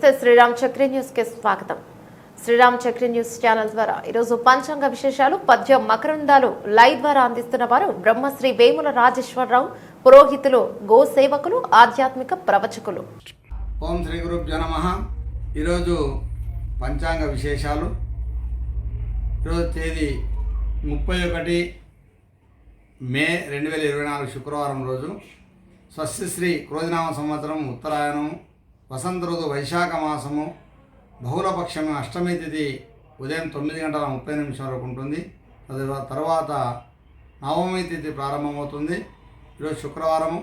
నమస్తే శ్రీరామ్ చక్రి న్యూస్కి స్వాగతం. శ్రీరామ్ చక్రి న్యూస్ ఛానల్ ద్వారా ఈరోజు పంచాంగ విశేషాలు పద్యం మకరందాలు లైవ్ ద్వారా అందిస్తున్న వారు బ్రహ్మశ్రీ వేముల రాజేశ్వరరావు పురోహితులు గో సేవకులు ఆధ్యాత్మిక ప్రవచకులు. ఓం శ్రీ గురుభ్యో నమ. ఈరోజు పంచాంగ విశేషాలు. ఈరోజు తేదీ ముప్పై ఒకటి మే రెండు వేల ఇరవై నాలుగు శుక్రవారం రోజు. స్వస్తిశ్రీ క్రోజనామ సంవత్సరం ఉత్తరాయణం వసంత ఋతు వైశాఖ మాసము బహుళపక్షము అష్టమి తిథి ఉదయం తొమ్మిది గంటల ముప్పై నిమిషం వరకు ఉంటుంది. తర్వాత నవమి తిథి ప్రారంభమవుతుంది. ఈరోజు శుక్రవారము.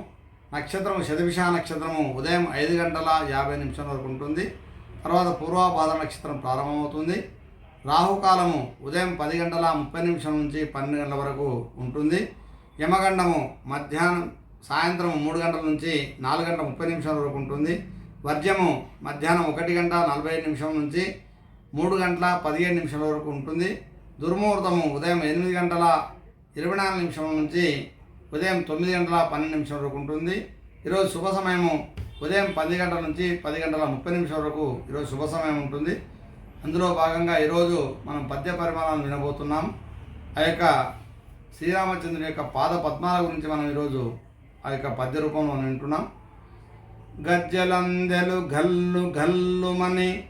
నక్షత్రము శతభిష నక్షత్రము ఉదయం ఐదు గంటల యాభై నిమిషం వరకు ఉంటుంది. తర్వాత పూర్వాపాద నక్షత్రం ప్రారంభమవుతుంది. రాహుకాలము ఉదయం పది గంటల ముప్పై నిమిషం నుంచి పన్నెండు గంటల వరకు ఉంటుంది. యమగండము మధ్యాహ్నం సాయంత్రం మూడు గంటల నుంచి నాలుగు గంటల ముప్పై నిమిషాల వరకు ఉంటుంది. వర్జము మధ్యాహ్నం ఒకటి గంట నలభై ఐదు నిమిషం నుంచి మూడు గంటల పదిహేడు నిమిషాల వరకు ఉంటుంది. దుర్ముహూర్తము ఉదయం ఎనిమిది గంటల ఇరవై నాలుగు నిమిషం నుంచి ఉదయం తొమ్మిది గంటల పన్నెండు నిమిషం వరకు ఉంటుంది. ఈరోజు శుభ సమయము ఉదయం పది గంటల నుంచి పది గంటల ముప్పై నిమిషాల వరకు ఈరోజు శుభ సమయం ఉంటుంది. అందులో భాగంగా ఈరోజు మనం పద్య పరిమాణాలు వినబోతున్నాం. ఆ యొక్క శ్రీరామచంద్రుని యొక్క పాద పద్మాల గురించి మనం ఈరోజు ఆ యొక్క పద్య రూపంలో వింటున్నాం. గజ్జలందెలు గల్లు గల్లుమని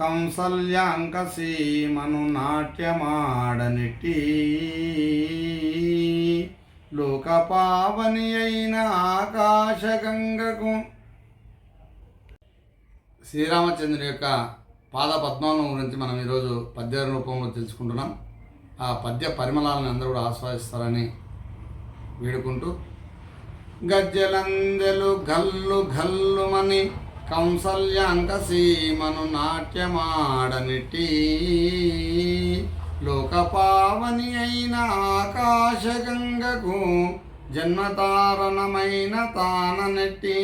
కంసల్యాంక సీమను నాట్యమాడనిటి. లోకపావని అయిన ఆకాశగంగకు. శ్రీరామచంద్రుని యొక్క పాద పద్మాలను గురించి మనం ఈరోజు పద్య రూపంలో తెలుసుకుంటున్నాం. ఆ పద్య పరిమళాలను అందరూ కూడా ఆస్వాదిస్తారని వేడుకుంటూ గజ్జలందెలు గల్లు గల్లుమని కంసల్యాంక సీమను నాట్యమాడనిటి. లోకపావని అయిన ఆకాశగంగకు జన్మతారణమైన తాననెట్టి.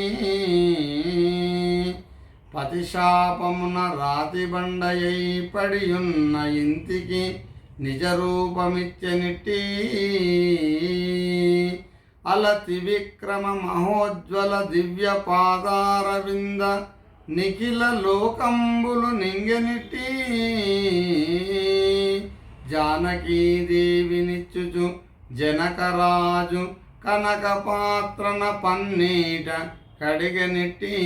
పతిశాపమున రాతిబండయై పడియున్న ఇంటికి నిజరూపమిత్యనిట్టి అలతి విక్రమ మహోజ్వల దివ్య పాదారవింద నిఖిల లోకంబులు నింగెనిట్టి జానకీదేవినిచ్చుచు జనకరాజు కనక పాత్రన పన్నీట కడిగనిటి.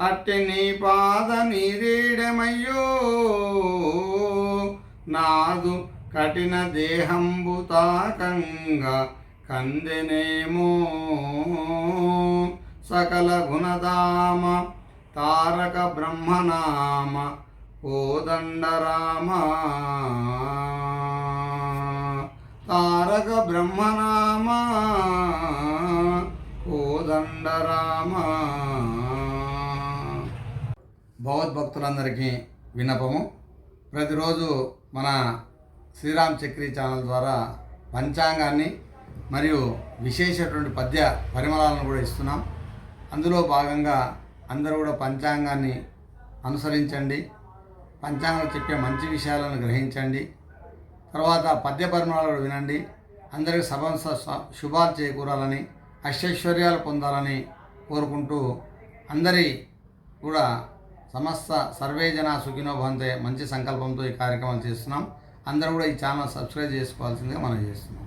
అట్టి నీ పాద నీరీడమయ్యో నాదు కఠిన దేహంబు తాకంగా కందెనేమో. సకల గుణదామ తారక బ్రహ్మనామ కోదండరామ. తారక బ్రహ్మనామ కోదండరామ. భగవద్భక్తులందరికీ విన్నపము. ప్రతిరోజు మన శ్రీరామ్ చక్రి ఛానల్ ద్వారా పంచాంగాన్ని మరియు విశేషటువంటి పద్య పరిమళాలను కూడా ఇస్తున్నాం. అందులో భాగంగా అందరూ కూడా పంచాంగాన్ని అనుసరించండి. పంచాంగంలో చెప్పే మంచి విషయాలను గ్రహించండి. తర్వాత పద్య పరిమళాలు కూడా వినండి. అందరికీ సభంస శుభాలు చేకూరాలని అష్టైశ్వర్యాలు పొందాలని కోరుకుంటూ అందరి కూడా సమస్త సర్వేజన సుఖినో భవంతే మంచి సంకల్పంతో ఈ కార్యక్రమం చేస్తున్నాం. అందరూ కూడా ఈ ఛానల్ సబ్స్క్రైబ్ చేసుకోవాల్సిందిగా మనం చేస్తున్నాం.